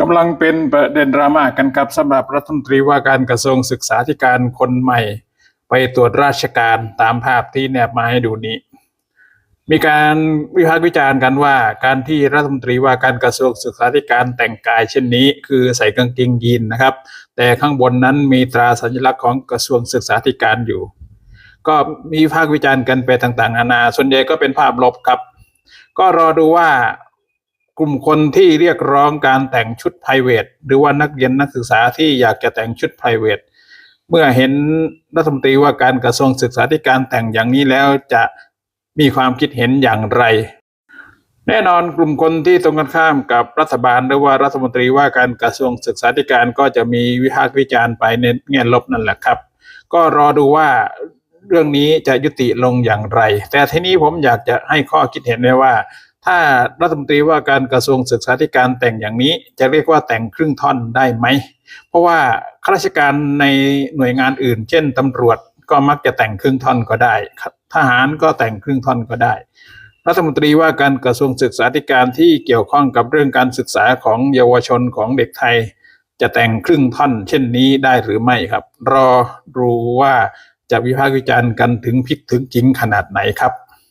กำลังเป็นประเด็นดราม่ากันครับสำหรับรัฐมนตรีว่าการกระทรวงศึกษาธิการคนใหม่ ไปตรวจราชการตามภาพที่แนบมาให้ดูนี้ มีการวิพากษ์วิจารณ์กันว่า การที่รัฐมนตรีว่าการกระทรวงศึกษาธิการแต่งกายเช่นนี้ คือใส่กางเกงยีนนะครับ แต่ข้างบนนั้นมีตราสัญลักษณ์ของกระทรวงศึกษาธิการอยู่ ก็มีวิพากษ์วิจารณ์กันไปต่างๆนานา ส่วนใหญ่ก็เป็นภาพลบครับ ก็รอดูว่า กลุ่มคนที่เรียกร้องการแต่งชุด p r i v a t หรือว่านักเรียนนักศึกษาที่อยากจะแต่งชุด p r i v a t เมื่อเห็นรัฐมนตรีว่าการกระทรวงศึกษาธิการแต่งอย่างนี้แล้วจะมีความคิดเห็นอย่างไร แน่นอนกลุ่มคนที่ตรงกันข้ามกับรัฐบาลหรือว่ารัฐมนตรีว่าการกระทรวงศึกษาธิการก็จะมีวิพากษ์วิจารณ์ไปในแง่ลบนั่นแหละครับ ก็รอดูว่าเรื่องนี้จะยุติลงอย่างไร แต่ทีนี้ผมอยากจะให้ข้อคิดเห็นไว้ว่า ถ้ารัฐมนตรีว่าการกระทรวงศึกษาธิการแต่งอย่างนี้ จะเรียกว่าแต่งครึ่งท่อนได้ไหม เพราะว่าข้าราชการในหน่วยงานอื่น เช่นตำรวจก็มักจะแต่งครึ่งท่อนก็ได้ทหารก็แต่งครึ่งท่อนก็ได้ รัฐมนตรีว่าการกระทรวงศึกษาธิการที่เกี่ยวข้องกับเรื่องการศึกษาของเยาวชนของเด็กไทย จะแต่งครึ่งท่อน เช่นนี้ได้หรือไม่ครับ รอดูว่าจะวิพากษ์วิจารณ์กันถึงพิกถึงจริงขนาดไหนครับ